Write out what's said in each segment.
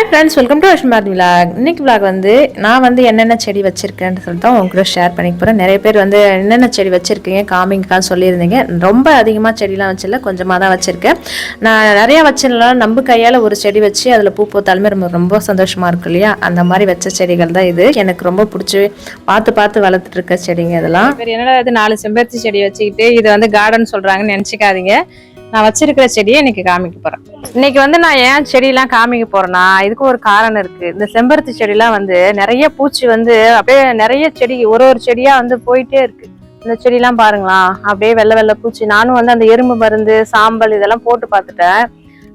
Hi friends welcome to Ashmar vlog இன்னைக்கு vlog வந்து நான் வந்து என்னென்ன செடி வச்சிருக்கேன்னு சொல்லிட்டு தான் உங்களுக்கு ஷேர் பண்ணிக்க போகிறேன் நிறைய பேர் வந்து என்னென்ன செடி வச்சிருக்கீங்க காமிங்கான்னு சொல்லியிருந்தீங்க. ரொம்ப அதிகமாக செடிலாம் வச்சிடல கொஞ்சமாக தான் வச்சிருக்கேன். நான் நிறையா வச்சிருந்தாலும் நம்ம கையால் ஒரு செடி வச்சு அதில் பூ பூத்தாலுமே ரொம்ப ரொம்ப சந்தோஷமாக இருக்கும் இல்லையா? அந்த மாதிரி வச்ச செடிகள் தான் இது. எனக்கு ரொம்ப பிடிச்சி பார்த்து பார்த்து வளர்த்துட்டு இருக்க செடிங்க இதெல்லாம். என்னடா இது நாலு செம்பருத்தி செடி வச்சுக்கிட்டு இது வந்து கார்டன் சொல்கிறாங்கன்னு நினச்சிக்காதீங்க. நான் வச்சிருக்கிற செடியை இன்னைக்கு காமிக்க போறேன். இன்னைக்கு வந்து நான் ஏன் செடியெல்லாம் காமிக்க போறேன்னா இதுக்கு ஒரு காரணம் இருக்கு. இந்த செம்பருத்தி செடியெல்லாம் வந்து நிறைய பூச்சி வந்து அப்படியே நிறைய செடி ஒரு ஒரு செடியா வந்து போயிட்டே இருக்கு. இந்த செடியெல்லாம் பாருங்களா அப்படியே வெள்ளை வெள்ளை பூச்சி. நானும் வந்து அந்த எறும்பு மருந்து சாம்பல் இதெல்லாம் போட்டு பார்த்துட்டேன்.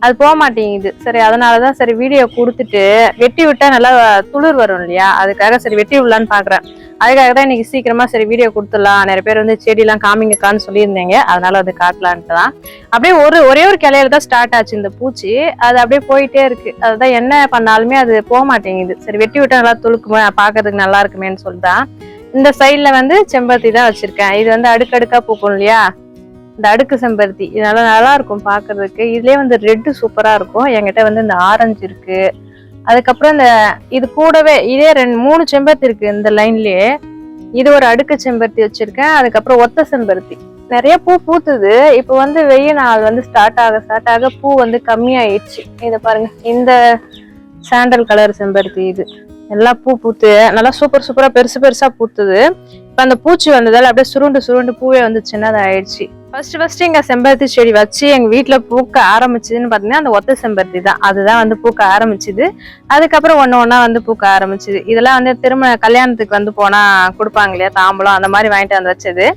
அது போக மாட்டேங்குது சரி அதனாலதான் சரி வீடியோ கொடுத்துட்டு வெட்டி விட்டா நல்லா துளிர் வரும் இல்லையா? அதுக்காக சரி வெட்டி விடலான்னு பாக்குறேன். அதுக்காக தான் இன்னைக்கு சீக்கிரமா சரி வீடியோ கொடுத்துடலாம். நிறைய பேர் வந்து செடியெலாம் காமிங்கக்கான்னு சொல்லியிருந்தீங்க. அதனால அது காட்டலான்ட்டு தான் அப்படியே ஒரு ஒரே ஒரு கிளையில தான் ஸ்டார்ட் ஆச்சு இந்த பூச்சி. அது அப்படியே போயிட்டே இருக்கு. அதுதான் என்ன பண்ணாலுமே அது போக மாட்டேங்குது சரி வெட்டி விட்டா நல்லா துளுக்குமே பார்க்கறதுக்கு நல்லா இருக்குமேன்னு சொல்லிட்டு தான் இந்த சைட்ல வந்து செம்பருத்தி தான் வச்சிருக்கேன். இது வந்து அடுக்கடுக்கா பூக்கும் இல்லையா? இந்த அடுக்கு செம்பருத்தி இது நல்லா இருக்கும் பார்க்கிறதுக்கு. இதுலயே வந்து ரெட்டு சூப்பரா இருக்கும். என்கிட்ட வந்து இந்த ஆரஞ்சு இருக்கு. அதுக்கப்புறம் இந்த இது கூடவே இதே ரெண்டு மூணு செம்பருத்தி இருக்கு இந்த லைன்லயே. இது ஒரு அடுக்கு செம்பருத்தி வச்சிருக்கேன். அதுக்கப்புறம் ஒத்த செம்பருத்தி. நிறைய பூ பூத்துது. இப்போ வந்து வெயில் நாள் வந்து ஸ்டார்ட் ஆக ஸ்டார்ட் ஆக பூ வந்து கம்மியாயிடுச்சு. இதை பாருங்க. இந்த சாண்டல் கலர் செம்பருத்தி இது. எல்லா பூ பூத்து நல்லா சூப்பர் சூப்பரா பெருசு பெருசா பூத்துது. இப்ப அந்த பூச்சி வந்ததால அப்படியே சுருண்டு சுருண்டு பூவே வந்து சின்னதா ஆயிடுச்சு ஃபர்ஸ்ட் ஃபர்ஸ்ட் எங்க செம்பருத்தி செடி வச்சு எங்க வீட்டுல பூக்க ஆரம்பிச்சதுன்னு பாத்தீங்கன்னா அந்த ஒத்த செம்பருத்தி தான். அதுதான் வந்து பூக்க ஆரம்பிச்சுது. அதுக்கப்புறம் ஒன்னு ஒன்னா வந்து பூக்க ஆரம்பிச்சுது. இதெல்லாம் வந்து திரும்ப கல்யாணத்துக்கு வந்து போனா கொடுப்பாங்க இல்லையா தாம்பலம் அந்த மாதிரி வாங்கிட்டு வந்து வச்சது.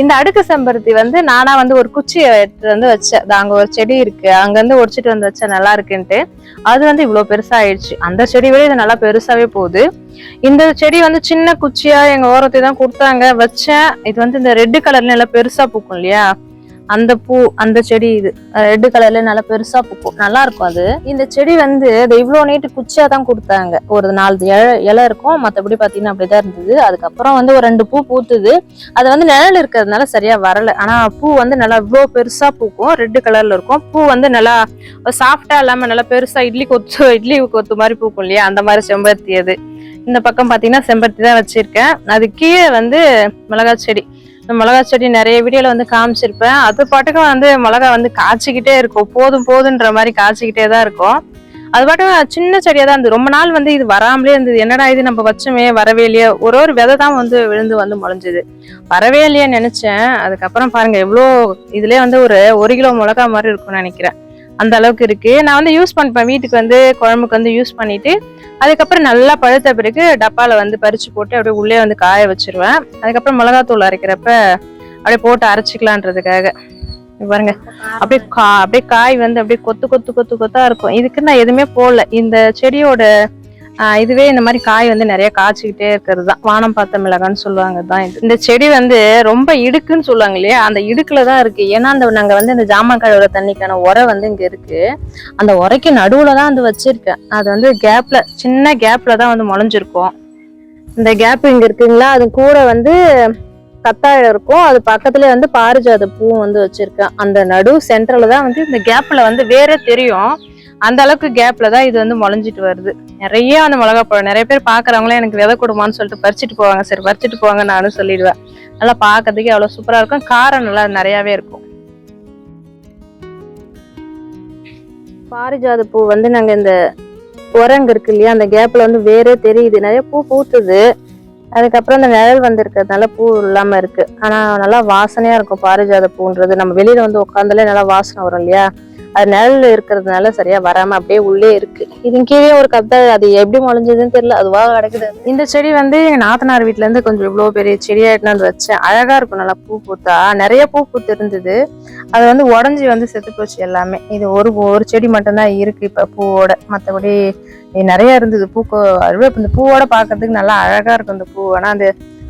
இந்த அடுக்கு செம்பருத்தி வந்து நானா வந்து ஒரு குச்சியை எடுத்து வந்து வச்சேன். அது அங்க ஒரு செடி இருக்கு. அங்க இருந்து ஒடிச்சிட்டு வந்து வச்சேன் நல்லா இருக்குன்ட்டு. அது வந்து இவ்வளவு பெருசா ஆயிடுச்சு அந்த செடி விட இது நல்லா பெருசாவே போகுது. இந்த செடி வந்து சின்ன குச்சியா எங்க ஓரத்தை தான் கொடுத்தாங்க. வச்சேன். இது வந்து இந்த ரெட் கலர்ல நல்லா பெருசா பூக்கும் இல்லையா? அந்த பூ அந்த செடி இது ரெட் கலர்ல நல்லா பெருசா பூக்கும். நல்லா இருக்கும் அது. இந்த செடி வந்து அதை இவ்வளவு நீட்டு குச்சியா தான் கொடுத்தாங்க. ஒரு நாலு இலை இலை இருக்கும். மத்தபடி பாத்தீங்கன்னா அப்படிதான் இருந்தது. அதுக்கப்புறம் வந்து ஒரு ரெண்டு பூ பூத்துது. அது வந்து நிழல் இருக்கிறதுனால சரியா வரல. ஆனா பூ வந்து நல்லா இவ்வளோ பெருசா பூக்கும். ரெட் கலர்ல இருக்கும். பூ வந்து நல்லா சாஃப்டா இல்லாம நல்லா பெருசா இட்லி கொத்து இட்லி கொத்து மாதிரி பூக்கும் இல்லையா? அந்த மாதிரி செம்பருத்தி அது. இந்த பக்கம் பாத்தீங்கன்னா செம்பருத்தி தான் வச்சிருக்கேன். அது கீழே வந்து மிளகாய் செடி. மிளகா செடி நிறைய வீடியோல வந்து காமிச்சிருப்பேன். அது பாட்டுக்கும் வந்து மிளகா வந்து காய்ச்சிக்கிட்டே இருக்கும். போதும் போதுன்ற மாதிரி காய்ச்சிக்கிட்டே தான் இருக்கும். அது பாட்டும் சின்ன செடியா தான் இருந்தது. ரொம்ப நாள் வந்து இது வராமலே இருந்தது. என்னடா இது நம்ம வச்சோமே வரவே இல்லையே. ஒரு ஒரு விதை தான் வந்து விழுந்து வந்து முளைஞ்சது. வரவே இல்லையே நினைச்சேன். அதுக்கப்புறம் பாருங்க எவ்வளோ இதுலேயே வந்து ஒரு ஒரு கிலோ மிளகா மாதிரி இருக்கும்னு நினைக்கிறேன். அந்த அளவுக்கு இருக்கு. நான் வந்து யூஸ் பண்ணிப்பேன் வீட்டுக்கு வந்து குழம்புக்கு வந்து யூஸ் பண்ணிட்டு அதுக்கப்புறம் நல்லா பழுத்த பிறகு டப்பால வந்து பறிச்சு போட்டு அப்படியே உள்ளே வந்து காய வச்சிருவேன். அதுக்கப்புறம் மிளகாத்தூள் அரைக்கிறப்ப அப்படியே போட்டு அரைச்சிக்கலான்றதுக்காக. பாருங்க. அப்படியே கா அப்படியே காய் வந்து அப்படியே கொத்து கொத்து கொத்து கொத்தா இருக்கும். இதுக்கு நான் எதுவுமே போடல. இந்த செடியோட இதுவே இந்த மாதிரி காய் வந்து நிறைய காய்ச்சிக்கிட்டே இருக்கிறது தான் வானம் பார்த்த மிளகான்னு சொல்லுவாங்க தான் இது. இந்த செடி வந்து ரொம்ப இடுக்குன்னு சொல்லுவாங்க இல்லையா? அந்த இடுக்குல தான் இருக்கு. ஏன்னா அந்த நாங்கள் வந்து இந்த ஜாமான் கழுவுற தண்ணிக்கான உரை வந்து இங்கே இருக்கு. அந்த உரைக்கு நடுவில் தான் வந்து வச்சிருக்கேன். அது வந்து கேப்ல சின்ன கேப்ல தான் வந்து முளைஞ்சிருக்கும். இந்த கேப் இங்கே இருக்குங்களா? அது கூட வந்து கத்தாழை இருக்கும். அது பக்கத்துல வந்து பாரிஜாத பூ வந்து வச்சிருக்கேன். அந்த நடு சென்டர்ல தான் வந்து இந்த கேப்ல வந்து வேற தெரியும். அந்த அளவுக்கு கேப்ல தான் இது வந்து முளைஞ்சிட்டு வருது. நிறைய அந்த மிளகா பழம் நிறைய பேர் பாக்குறவங்களே எனக்கு விதை கொடுமான்னு சொல்லிட்டு பறிச்சுட்டு போவாங்க. சரி பறிச்சுட்டு போவாங்க நானும் சொல்லிடுவேன். நல்லா பார்க்கறதுக்கு அவ்வளவு சூப்பரா இருக்கும். காரம் நல்லா நிறையாவே இருக்கும். பாரிஜாத பூ வந்து நாங்க இந்த உரங்க இருக்கு இல்லையா அந்த கேப்ல வந்து வேறே தெரியுது. நிறைய பூ பூத்துது. அதுக்கப்புறம் இந்த நிழல் வந்திருக்கிறதுனால பூ இல்லாம இருக்கு. ஆனா நல்லா வாசனையா இருக்கும் பாரிஜாத பூன்றது. நம்ம வெளியில வந்து உட்காந்தாலே நல்லா வாசனை வரும் இல்லையா? அது நிழல் இருக்கிறதுனால சரியா வராம அப்படியே உள்ளே இருக்கு. இது கீழே ஒரு கத்தை அது எப்படி முளைஞ்சதுன்னு தெரியல. அதுவாக கிடக்குது. இந்த செடி வந்து எங்க நாத்தனார் வீட்டுல இருந்து கொஞ்சம் இவ்வளவு பெரிய செடியா எடுத்துன்னு வச்சேன். அழகா இருக்கும். நல்லா பூ பூத்தா. நிறைய பூ பூத்து இருந்தது அது வந்து உடஞ்சி வந்து செத்து போச்சு எல்லாமே. இது ஒரு ஒரு செடி மட்டும்தான் இருக்கு இப்ப பூவோட. மத்தபடி நிறைய இருந்தது. பூக்கோ அதுவே இந்த பூவோட பார்க்கறதுக்கு நல்லா அழகா இருக்கும் இந்த பூ. ஆனா அந்த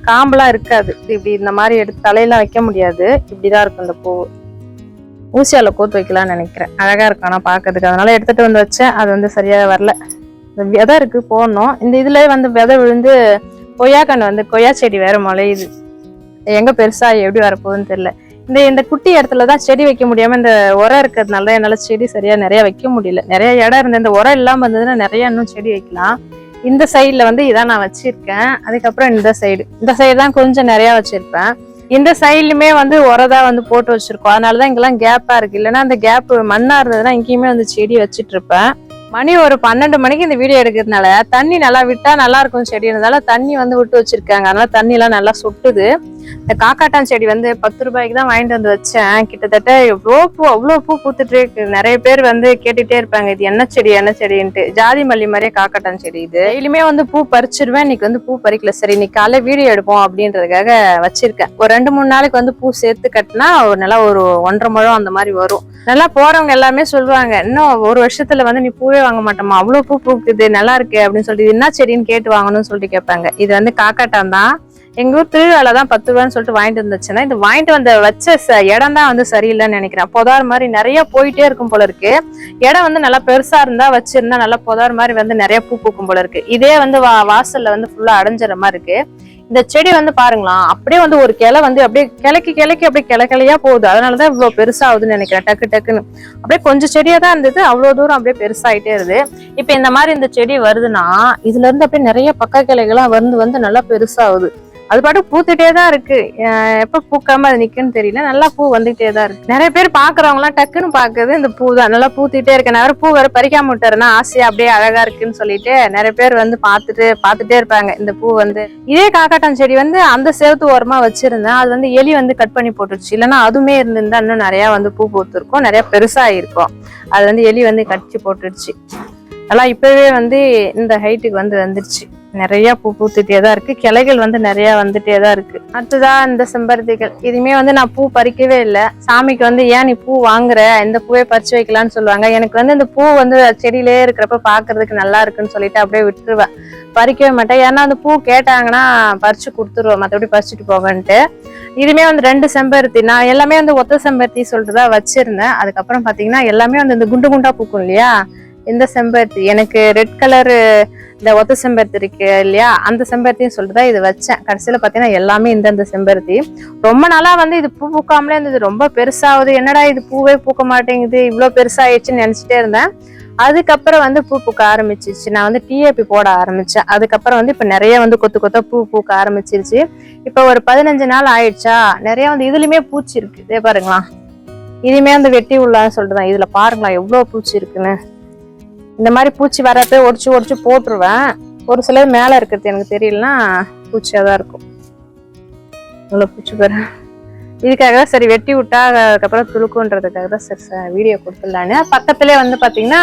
காம்பெல்லாம் இருக்காது. இப்படி இந்த மாதிரி எடுத்து தலையெல்லாம் வைக்க முடியாது. இப்படிதான் இருக்கும் இந்த பூ. ஊசியாவில் கோத்து வைக்கலாம்னு நினைக்கிறேன். அழகாக இருக்கும். ஆனால் பார்க்கறதுக்கு அதனால எடுத்துகிட்டு வந்து வச்சேன். அது வந்து சரியாக வரல. விதை இருக்குது போடணும். இந்த இதில் வந்து விதை விழுந்து கொய்யாக்கன்று வந்து கொய்யா செடி வேறு முளையுது. எங்கே பெருசாக எப்படி வரப்போகுதுன்னு தெரியல. இந்த இந்த குட்டி இடத்துல தான் செடி வைக்க முடியாமல் இந்த உரம் இருக்கிறதுனால தான் செடி சரியாக நிறையா வைக்க முடியல. நிறைய இடம் இருந்தது இந்த உரம் இல்லாமல் இருந்ததுன்னா நிறைய இன்னும் செடி வைக்கலாம். இந்த சைடில் வந்து இதான் நான் வச்சுருக்கேன். அதுக்கப்புறம் இந்த சைடு இந்த சைடு தான் கொஞ்சம் நிறையா வச்சுருப்பேன். இந்த சைட்லுமே வந்து உரதா வந்து போட்டு வச்சிருக்கோம். அதனாலதான் இங்கெல்லாம் கேப்பா இருக்கு. இல்லைன்னா அந்த கேப் மண்ணா இருந்ததுன்னா இங்கேயுமே வந்து செடி வச்சிட்டு இருப்பேன். மணி ஒரு பன்னெண்டு மணிக்கு இந்த வீடியோ எடுக்கிறதுனால தண்ணி நல்லா விட்டா நல்லா இருக்கும் செடி. தண்ணி வந்து விட்டு வச்சிருக்காங்க. அதனால தண்ணி எல்லாம் நல்லா சுட்டுது. இந்த காக்காட்டான் செடி வந்து பத்து ரூபாய்க்கு தான் வாங்கிட்டு வந்து வச்சேன். கிட்டத்தட்ட எவ்வளோ பூ அவ்வளோ பூ பூத்துட்டு இருக்கு. நிறைய பேர் வந்து கேட்டுட்டே இருப்பாங்க இது என்ன செடி என்ன செடின்ட்டு. ஜாதி மல்லி மாதிரியே காக்காட்டான் செடி இது. டெய்லியுமே வந்து பூ பறிச்சிருவேன். இன்னைக்கு வந்து பூ பறிக்கல. சரி இன்னைக்கு காலை வீடியோ எடுப்போம் அப்படின்றதுக்காக வச்சிருக்கேன். ஒரு ரெண்டு மூணு நாளைக்கு வந்து பூ சேர்த்து கட்டினா ஒரு நல்லா ஒரு ஒன்றரை முழம் அந்த மாதிரி வரும். நல்லா போறவங்க எல்லாமே சொல்லுவாங்க இன்னும் ஒரு வருஷத்துல வந்து நீ பூவே வாங்க மாட்டோமா அவ்வளவு பூ பூக்குது நல்லா இருக்கு அப்படின்னு சொல்லிட்டு என்ன செடின்னு கேட்டு வாங்கணும்னு சொல்லிட்டு கேட்பாங்க. இது வந்து காக்காட்டான் தான். எங்க ஊர் திருவிழால தான் பத்து ரூபான்னு சொல்லிட்டு வாங்கிட்டு வந்துச்சுன்னா இது வாங்கிட்டு வந்த வச்ச ச- இடம் தான் வந்து சரியில்லைன்னு நினைக்கிறேன். புதார் மாதிரி நிறைய போயிட்டே இருக்கும் போல இருக்கு. இடம் வந்து நல்லா பெருசா இருந்தா வச்சிருந்தா நல்லா புதார் மாதிரி வந்து நிறைய பூ பூக்கும் போல இருக்கு. இதே வந்து வா வாசல்ல வந்து ஃபுல்லா அடைஞ்சிற மாதிரி இருக்கு. இந்த செடி வந்து பாருங்களா அப்படியே வந்து ஒரு கிளை வந்து அப்படியே கிளைக்கு கிளைக்கு அப்படியே கிளை கிளையா போகுது. அதனாலதான் இவ்வளவு பெருசாகுதுன்னு நினைக்கிறேன் டக்கு டக்குன்னு. அப்படியே கொஞ்சம் செடியா தான் இருந்தது அவ்வளவு தூரம் அப்படியே பெருசாயிட்டே இருது இப்ப இந்த மாதிரி இந்த செடி வருதுன்னா இதுல இருந்து அப்படியே நிறைய பக்க கிளைகள்லாம் வந்து வந்து நல்லா பெருசாகுது. அது பாட்டு பூத்துட்டே தான் இருக்கு. எப்ப பூக்காம அது நிக்குன்னு தெரியல. நல்லா பூ வந்துகிட்டே தான் இருக்கு. நிறைய பேர் பாக்குறவங்க எல்லாம் டக்குன்னு பாக்குறது இந்த பூ தான். நல்லா பூத்திட்டே இருக்கு. நிறைய பூ வேற பறிக்காம விட்டாருன்னா ஆசையா அப்படியே அழகா இருக்குன்னு சொல்லிட்டு நிறைய பேர் வந்து பார்த்துட்டு பார்த்துட்டே இருப்பாங்க இந்த பூ வந்து. இதே காக்காட்டான் செடி வந்து அந்த சேவத்து ஓரமா வச்சிருந்தேன். அது வந்து எலி வந்து கட் பண்ணி போட்டுருச்சு. இல்லைன்னா அதுவுமே இருந்திருந்தா இன்னும் நிறைய வந்து பூ பூத்துருக்கும். நிறைய பெருசா இருக்கும் அது வந்து எலி வந்து கடிச்சு போட்டுடுச்சு நல்லா இப்பவே வந்து இந்த ஹைட்டுக்கு வந்து வந்துருச்சு. நிறைய பூ பூத்துட்டே தான் இருக்கு. கிளைகள் வந்து நிறைய வந்துட்டே தான் இருக்கு. அடுத்ததான் இந்த செம்பருத்திகள். இதுமே வந்து நான் பூ பறிக்கவே இல்லை. சாமிக்கு வந்து ஏன் நீ பூ வாங்குற? இந்த பூவே பறிச்சு வைக்கலாம்னு சொல்லுவாங்க. எனக்கு வந்து இந்த பூ வந்து செடியிலே இருக்கிறப்ப பாக்குறதுக்கு நல்லா இருக்குன்னு சொல்லிட்டு அப்படியே விட்டுருவேன். பறிக்கவே மாட்டேன். ஏன்னா அந்த பூ கேட்டாங்கன்னா பறிச்சு கொடுத்துருவேன் மற்றபடி பறிச்சுட்டு போவேன்ட்டு இதுமே வந்து ரெண்டு செம்பருத்தி. நான் எல்லாமே வந்து ஒத்த செம்பருத்தி சொல்லிட்டு தான் வச்சிருந்தேன். அதுக்கப்புறம் பார்த்தீங்கன்னா எல்லாமே வந்து இந்த குண்டு குண்டா பூக்கும் இல்லையா? இந்த செம்பருத்தி எனக்கு ரெட் கலரு இந்த ஒத்த செம்பருத்தி இருக்கு இல்லையா? அந்த செம்பருத்தின்னு சொல்லிட்டு தான் இது வச்சேன். கடைசியில் பார்த்தீங்கன்னா எல்லாமே இந்தந்த செம்பருத்தி. ரொம்ப நாளாக வந்து இது பூ பூக்காமலே இருந்தது. ரொம்ப பெருசாகுது. என்னடா இது பூவே பூக்க மாட்டேங்குது? இவ்வளோ பெருசாகிடுச்சுன்னு நினச்சிட்டே இருந்தேன். அதுக்கப்புறம் வந்து பூ பூக்க ஆரம்பிச்சிருச்சு. நான் வந்து டிஏபி போட ஆரம்பித்தேன் அதுக்கப்புறம் வந்து இப்போ நிறைய வந்து கொத்து கொத்த பூ பூக்க ஆரம்பிச்சிருச்சு. இப்போ ஒரு பதினஞ்சு நாள் ஆயிடுச்சா? நிறைய வந்து இதுலையுமே பூச்சி இருக்கு. இதே பாருங்களா இதுமே வந்து வெட்டி உள்ளான்னு சொல்லிட்டு தான். இதில் பாருங்களா எவ்வளோ பூச்சி இருக்குன்னு. இந்த மாதிரி பூச்சி வரப்ப ஒடிச்சு ஒடிச்சு போட்டுருவேன். ஒரு சிலர் மேலே இருக்கிறது எனக்கு தெரியலனா பூச்சியாக தான் இருக்கும். இவ்வளோ பூச்சி பாரு. இதுக்காக தான் சரி வெட்டி விட்டா அதுக்கப்புறம் துளுக்குன்றதுக்காக தான் சரி சார் வீடியோ கொடுத்துடலான்னு. பக்கத்துலேயே வந்து பார்த்தீங்கன்னா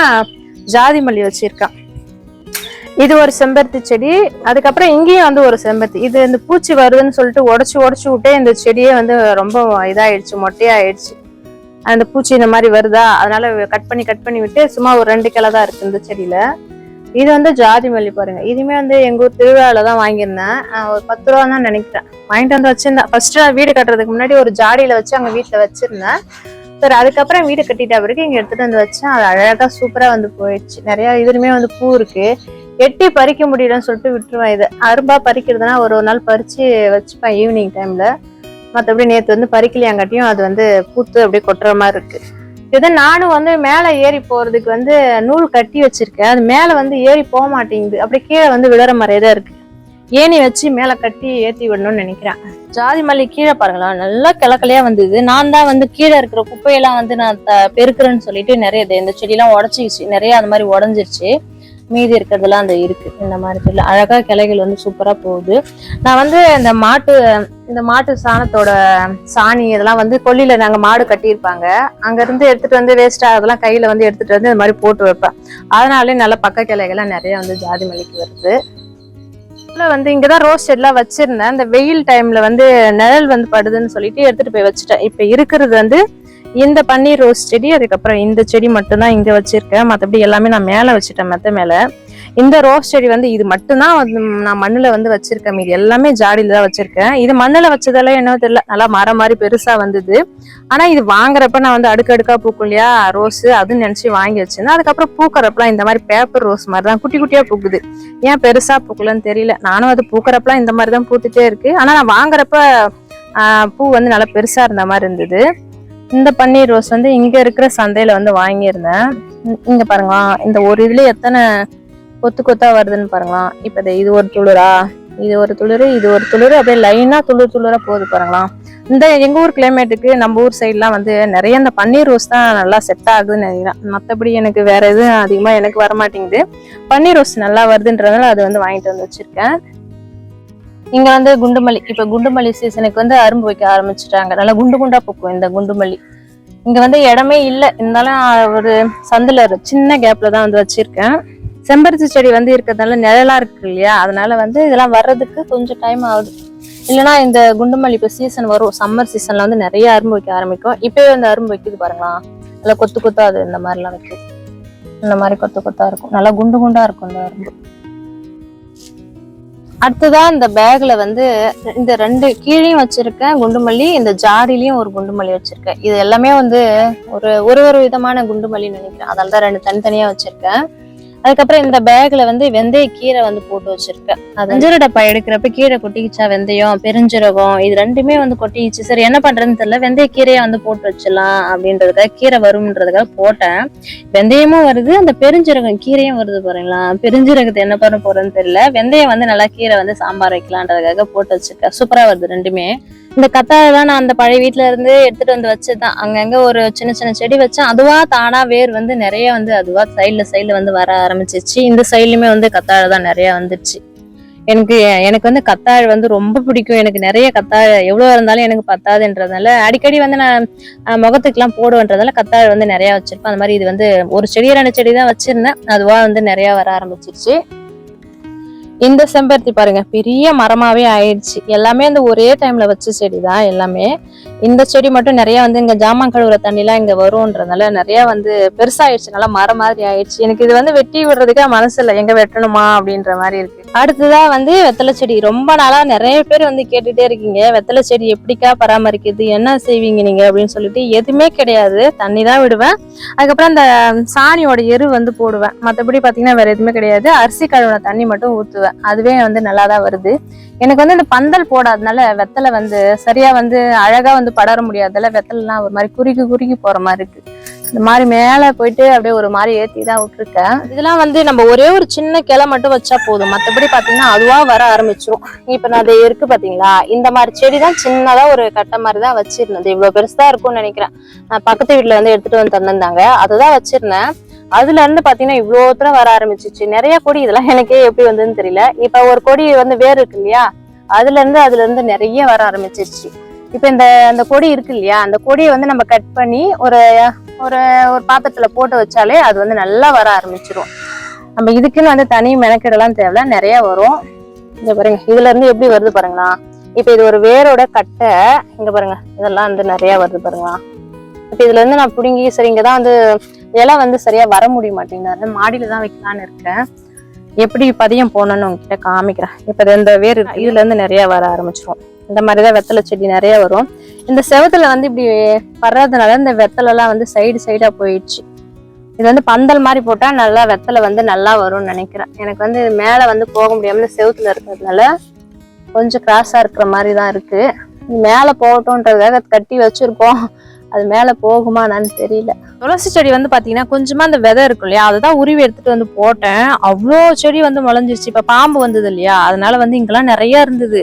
ஜாதி மல்லி வச்சுருக்கான். இது ஒரு செம்பருத்தி செடி அதுக்கப்புறம் இங்கேயும் வந்து ஒரு செம்பருத்தி. இது இந்த பூச்சி வருதுன்னு சொல்லிட்டு உடச்சி உடச்சி விட்டே இந்த செடியே வந்து ரொம்ப இதாகிடுச்சு மொட்டையாயிடுச்சு. அந்த பூச்சி இந்த மாதிரி வருதா? அதனால கட் பண்ணி கட் பண்ணி விட்டு சும்மா ஒரு ரெண்டு கிளை தான் இருக்கு இந்த செடியில. இது வந்து ஜாதி மல்லி பாருங்க. இதுவுமே வந்து எங்க ஊர் திருவிழால தான் வாங்கியிருந்தேன். ஒரு பத்து ரூபா தான் நினைக்கிறேன். வாங்கிட்டு வந்து வச்சிருந்தேன். ஃபர்ஸ்ட் நான் வீடு கட்டுறதுக்கு முன்னாடி ஒரு ஜாடியில வச்சு அங்க வீட்டுல வச்சிருந்தேன். சரி அதுக்கப்புறம் வீடு கட்டிட்ட பிறகு இங்க எடுத்துட்டு வந்து வச்சேன். அது அழகா சூப்பரா வந்து போயிடுச்சு. நிறைய இதுலயுமே வந்து பூ இருக்கு. எட்டி பறிக்க முடியலன்னு சொல்லிட்டு விட்டுருவேன் இது. அரும்பா பறிக்கிறதுனா ஒரு ஒரு நாள் பறிச்சு வச்சுப்பேன் ஈவினிங் டைம்ல மற்றபடி நேற்று வந்து பறிக்கலையாங்காட்டியும் அது வந்து பூத்து அப்படியே கொட்டுற மாதிரி இருக்கு. இது நானும் வந்து மேலே ஏறி போறதுக்கு வந்து நூல் கட்டி வச்சிருக்கேன். அது மேலே வந்து ஏறி போக மாட்டேங்குது. அப்படியே கீழே வந்து விழற மாதிரியே தான் இருக்கு. ஏணி வச்சு மேலே கட்டி ஏற்றி விடணும்னு நினைக்கிறேன். ஜாதி மல்லி கீழே பாருங்களா நல்லா கிளக்கலையா வந்தது. நான் தான் வந்து கீழே இருக்கிற குப்பையெல்லாம் வந்து நான் த- பெருக்குறேன்னு சொல்லிட்டு நிறைய இது இந்த செடியெல்லாம் உடச்சிக்கிச்சு. நிறைய அந்த மாதிரி உடஞ்சிருச்சு. மீதி இருக்கிறதெல்லாம் அந்த இருக்கு. இந்த மாதிரி தெரியல. அழகா கிளைகள் வந்து சூப்பரா போகுது. நான் வந்து இந்த மாட்டு இந்த மாட்டு சாணத்தோட சாணி இதெல்லாம் வந்து கொல்லியில நாங்க மாடு கட்டியிருப்பாங்க. அங்க இருந்து எடுத்துட்டு வந்து வேஸ்டா அதெல்லாம் கையில வந்து எடுத்துட்டு வந்து இந்த மாதிரி போட்டு வைப்பேன். அதனாலே நல்ல பக்க கிளைகள்லாம் நிறைய வந்து ஜாதி மல்லிக்கு வருது. உள்ள வந்து இங்கதான் ரோஸ் செடிலாம் வச்சிருந்தேன். இந்த வெயில் டைம்ல வந்து நிழல் வந்து படுதுன்னு சொல்லிட்டு எடுத்துட்டு போய் வச்சுட்டேன். இப்ப இருக்கிறது வந்து இந்த பன்னீர் ரோஸ் செடி அதுக்கப்புறம் இந்த செடி மட்டும்தான் இங்கே வச்சிருக்கேன். மற்றபடி எல்லாமே நான் மேலே வச்சுட்டேன் மெத்த மேலே. இந்த ரோஸ் செடி வந்து இது மட்டும்தான் வந்து நான் மண்ணில் வந்து வச்சிருக்கேன் மீதி. எல்லாமே ஜாடியில் தான் வச்சிருக்கேன். இது மண்ணில் வச்சதெல்லாம் என்னவோ தெரியல. நல்லா மரம் மாதிரி பெருசாக வந்தது. ஆனால் இது வாங்குறப்ப நான் வந்து அடுக்கடுக்கா பூக்கும் இல்லையா ரோஸ் அதுன்னு நினச்சி வாங்கி வச்சிருந்தேன். அதுக்கப்புறம் பூக்கிறப்பலாம் இந்த மாதிரி பேப்பர் ரோஸ் மாதிரி தான் குட்டி குட்டியாக பூக்குது. ஏன் பெருசாக பூக்கலன்னு தெரியல. நானும் அது பூக்கிறப்பலாம் இந்த மாதிரி தான் பூத்துட்டே இருக்கு. ஆனால் நான் வாங்குறப்ப பூ வந்து நல்லா பெருசாக இருந்த மாதிரி இருந்தது. இந்த பன்னீர் ரோஸ் வந்து இங்க இருக்கிற சந்தையில வந்து வாங்கியிருந்தேன். இங்கே இங்க பாருங்களா இந்த ஒரு இதுல எத்தனை கொத்து கொத்தா வருதுன்னு பாருங்களா. இப்ப இது- இது ஒரு துளிரா? இது ஒரு துளிரு இது ஒரு துளிர் அப்படியே லைனா துளிர் துளிராக போகுது பாருங்களா. இந்த எங்க ஊர் கிளைமேட்டுக்கு நம்ம ஊர் சைட்லாம் வந்து நிறைய இந்த பன்னீர் ரோஸ் தான் நல்லா செட் ஆகுதுன்னு நினைக்கிறேன். மற்றபடி எனக்கு வேற எதுவும் அதிகமா எனக்கு வர மாட்டேங்குது பன்னீர் ரோஸ் நல்லா வருதுன்றதுனால அது வந்து வாங்கிட்டு வந்து வச்சிருக்கேன். இங்க வந்து குண்டுமல்லி இப்ப குண்டுமல்லி சீசனுக்கு வந்து அரும்பு வைக்க ஆரம்பிச்சிட்டாங்க. நல்லா குண்டு குண்டா பூக்கும் இந்த குண்டுமல்லி. இங்க வந்து இடமே இல்லை. இருந்தாலும் ஒரு சந்தில சின்ன கேப்ல தான் வந்து வச்சிருக்கேன். செம்பருத்தி செடி வந்து இருக்கிறதுனால நிழலா இருக்கு இல்லையா? அதனால வந்து இதெல்லாம் வர்றதுக்கு கொஞ்சம் டைம் ஆகுது. இல்லைன்னா இந்த குண்டுமல்லி இப்போ சீசன் வரும். சம்மர் சீசன்ல வந்து நிறைய அரும்பு வைக்க ஆரம்பிக்கும். இப்பவே வந்து அரும்பு வைக்குது பாருங்களா? நல்லா கொத்து கொத்தா அது இந்த மாதிரிலாம் வைக்குது. இந்த மாதிரி கொத்து கொத்தா இருக்கும். நல்லா குண்டு குண்டா இருக்கும் இந்த அரும்பு. அடுத்ததான் இந்த பேக்ல வந்து இந்த ரெண்டு கீழையும் வச்சிருக்கேன் குண்டுமல்லி இந்த ஜாடிலையும் ஒரு குண்டுமல்லி வச்சிருக்கேன். இது எல்லாமே வந்து ஒரு ஒரு ஒரு விதமான குண்டுமல்லின்னு நினைக்கிறேன். அதால் தான் ரெண்டு தனித்தனியா வச்சிருக்கேன். அதுக்கப்புறம் இந்த பேக்ல வந்து வெந்தய கீரை வந்து போட்டு வச்சிருக்கேன். அது அஞ்சரை டப்பா எடுக்கிறப்ப கீரை கொட்டிக்கிச்சா வெந்தயம் பெருஞ்சீரகம் இது ரெண்டுமே வந்து கொட்டிக்கிச்சு. சரி என்ன பண்றதுன்னு தெரியல. வெந்தய கீரையை வந்து போட்டு வச்சிடலாம் அப்படின்றதுக்காக கீரை வரும்ன்றதுக்காக போட்டேன். வெந்தயமும் வருது அந்த பெருஞ்சீரகம் கீரையும் வருது பாருங்களா. பெருஞ்சீரகத்தை என்ன பண்ண போறேன்னு தெரியல. வெந்தயம் வந்து நல்லா கீரை வந்து சாம்பார் வைக்கலான்றதுக்காக போட்டு வச்சிருக்கேன். சூப்பரா வருது ரெண்டுமே. இந்த கத்தாழை தான் நான் அந்த பழைய வீட்ல இருந்து எடுத்துட்டு வந்து வச்சுதான் அங்கங்க ஒரு சின்ன சின்ன செடி வச்சேன். அதுவா தானா வேர் வந்து நிறைய வந்து அதுவா சைட்ல சைட்ல வந்து வர ஆரம்பிச்சிச்சு. இந்த சைட்லயுமே வந்து கத்தாழை தான் நிறைய வந்துருச்சு எனக்கு எனக்கு வந்து கத்தாழை வந்து ரொம்ப பிடிக்கும். எனக்கு நிறைய கத்தாழை எவ்வளோ இருந்தாலும் எனக்கு பத்தாதுன்றதுனால அடிக்கடி வந்து நான் முகத்துக்குலாம் போடுவேன்றதால கத்தாழை வந்து நிறையா வச்சிருப்பேன். அந்த மாதிரி இது வந்து ஒரு செடி ரெண்டு செடி தான் வச்சிருந்தேன். அதுவாக வந்து நிறையா வர ஆரம்பிச்சிருச்சு. இந்த செம்பருத்தி பாருங்க பெரிய மரமாவே ஆயிடுச்சு. எல்லாமே அந்த ஒரே டைம்ல வச்ச செடி தான் எல்லாமே. இந்த செடி மட்டும் நிறைய வந்து இங்க ஜாமான் கழுவுற தண்ணிலாம் இங்க வரும்ன்றதுனால நிறைய வந்து பெருசாயிடுச்சு நல்லா மரம் மாதிரி ஆயிடுச்சு. எனக்கு இது வந்து வெட்டி விடுறதுக்கே மனசு இல்லை எங்க வெட்டணுமா அப்படின்ற மாதிரி இருக்கு. அடுத்ததா வந்து வெத்தலை செடி. ரொம்ப நாளா நிறைய பேர் வந்து கேட்டுட்டே இருக்கீங்க வெத்தலை செடி எப்படிக்கா பராமரிக்கிறது என்ன செய்வீங்க நீங்க அப்படின்னு சொல்லிட்டு எதுவுமே கிடையாது. தண்ணி தான் விடுவேன். அதுக்கப்புறம் அந்த சாணியோட எரு வந்து போடுவேன். மற்றபடி பார்த்தீங்கன்னா வேற எதுவுமே கிடையாது. அரிசி கழுவுன தண்ணி மட்டும் ஊற்றுவேன் அதுவே வந்து நல்லா தான் வருது. எனக்கு வந்து இந்த பந்தல் போடாதனால வெத்தலை வந்து சரியா வந்து அழகா வந்து படர முடியாதனால வெத்தலைலாம் ஒரு மாதிரி குறுகி குறுகி போற மாதிரி இருக்கு. இந்த மாதிரி மேலே போயிட்டு அப்படியே ஒரு மாதிரி ஏற்றி தான் விட்டுருக்கேன். இதெல்லாம் வந்து நம்ம ஒரே ஒரு சின்ன கிளை மட்டும் வச்சா போதும். மற்றபடி பார்த்தீங்கன்னா அதுவா வர ஆரம்பிச்சிரும். இப்போ நான் அது இருக்கு பார்த்தீங்களா இந்த மாதிரி செடி தான் சின்னதாக ஒரு கட்டை மாதிரி தான் வச்சிருந்தது. இவ்வளோ பெருசா இருக்கும்னு நினைக்கிறேன். நான் பக்கத்து வீட்டில் வந்து எடுத்துட்டு வந்து தந்திருந்தாங்க. அதை தான் வச்சிருந்தேன். அதுல இருந்து பாத்தீங்கன்னா இவ்வளோ தூரம் வர ஆரம்பிச்சிச்சு. நிறைய கொடி இதெல்லாம் எனக்கே எப்படி வந்ததுன்னு தெரியல. இப்ப ஒரு கொடி வந்து வேர் இருக்கு இல்லையா? அதுல இருந்து அதுல இருந்து நிறைய வர ஆரம்பிச்சிருச்சு. இப்ப இந்த அந்த கொடி இருக்கு இல்லையா அந்த கொடியை வந்து நம்ம கட் பண்ணி ஒரு ஒரு ஒரு பாத்திரத்துல போட்டு வச்சாலே அது வந்து நல்லா வர ஆரம்பிச்சிரும். நம்ம இதுக்குன்னு வந்து தனி மெனக்கெடலாம் தேவையில்ல நிறைய வரும். இங்க பாருங்க இதுல இருந்து எப்படி வருது பாருங்களா. இப்ப இது ஒரு வேரோட கட்டை இங்க பாருங்க இதெல்லாம் வந்து நிறைய வருது பாருங்களா. இப்ப இதுல இருந்து நான் பிடுங்கி சரி இங்கதான் வந்து இலை வந்து சரியா வர முடிய மாட்டேங்குது. மாடியில தான் வைக்கலான்னு இருக்கேன். எப்படி பதியம் போடணும்னு உங்ககிட்ட காமிக்கிறேன். இப்ப இந்த வேர் இதுல இருந்து நிறைய வர ஆரம்பிச்சிடும் இந்த மாதிரி தான் வெத்தலை செடி நிறைய வரும். இந்த செவத்துல வந்து இப்படி வர்றதுனால இந்த வெத்தலைலாம் வந்து சைடு சைடாக போயிடுச்சு. இது வந்து பந்தல் மாதிரி போட்டால் நல்லா வெத்தலை வந்து நல்லா வரும்னு நினைக்கிறேன். எனக்கு வந்து இது வந்து போக முடியாமல் இந்த செவுத்துல இருக்கிறதுனால கொஞ்சம் கிராஸாக இருக்கிற மாதிரி தான் இருக்குது மேலே மேல போகட்டும்ன்றதுக்காக கட்டி வச்சுருக்கோம். அது மேலே போகுமா என்னன்னு தெரியல. துளசி செடி வந்து பார்த்தீங்கன்னா கொஞ்சமாக அந்த விதை இருக்கும் இல்லையா? அதுதான் உருவி எடுத்துட்டு வந்து போட்டேன். அவ்வளோ செடி வந்து முளைஞ்சிருச்சு. இப்போ பாம்பு வந்தது இல்லையா? அதனால வந்து இங்கெல்லாம் நிறைய இருந்தது.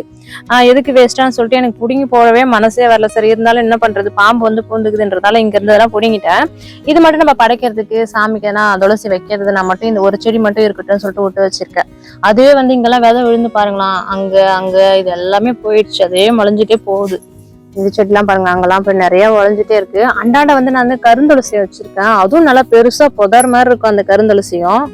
எதுக்கு வேஸ்ட்டான்னு சொல்லிட்டு எனக்கு பிடுங்கி போடவே மனசே வரல. சரி இருந்தாலும் என்ன பண்ணுறது பாம்பு வந்து பூந்துக்குதுன்றதால இங்கே இருந்ததெல்லாம் பிடுங்கிட்டேன். இது மட்டும் நம்ம படைக்கிறதுக்கு சாமிக்குனா துளசி வைக்கிறது நான் மட்டும் இந்த ஒரு செடி மட்டும் இருக்கட்டும்னு சொல்லிட்டு விட்டு வச்சிருக்கேன். அதுவே வந்து இங்கெல்லாம் விதை விழுந்து பாருங்களாம் அங்கே அங்கே இது எல்லாமே போயிடுச்சு. அதே முளைஞ்சிட்டே போகுது. இந்த செடிலாம் பாருங்க அங்கெல்லாம் போய் நிறைய உழைஞ்சிட்டே இருக்கு. அண்டாண்ட வந்து நான் வந்து கருந்துளசி வச்சிருக்கேன். அதுவும் நல்லா பெருசா புதர் மாதிரி இருக்கும் அந்த கருந்துளசியும்.